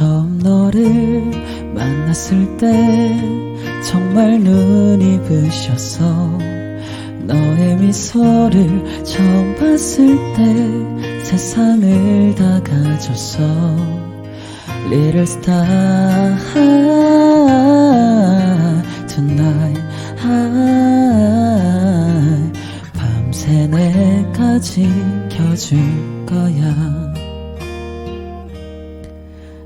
처음 너를 만났을 때 정말 눈이 부셨어 너의 미소를 처음 봤을 때 세상을 다 가졌어. Little star tonight 밤새 내가 지켜줄 거야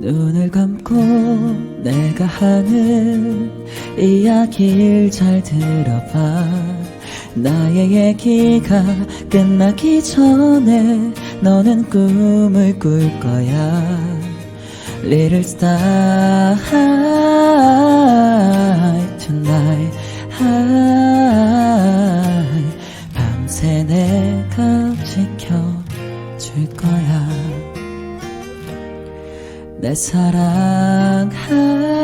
눈을 감고 내가 하는 이야기를 잘 들어봐. 나의 얘기가 끝나기 전에 너는 꿈을 꿀 거야. Little star 내 사랑 high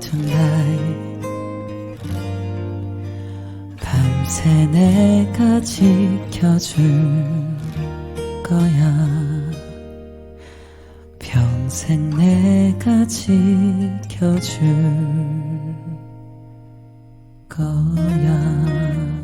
tonight 밤새 내가 지켜줄 거야. 평생 내가 지켜줄 거야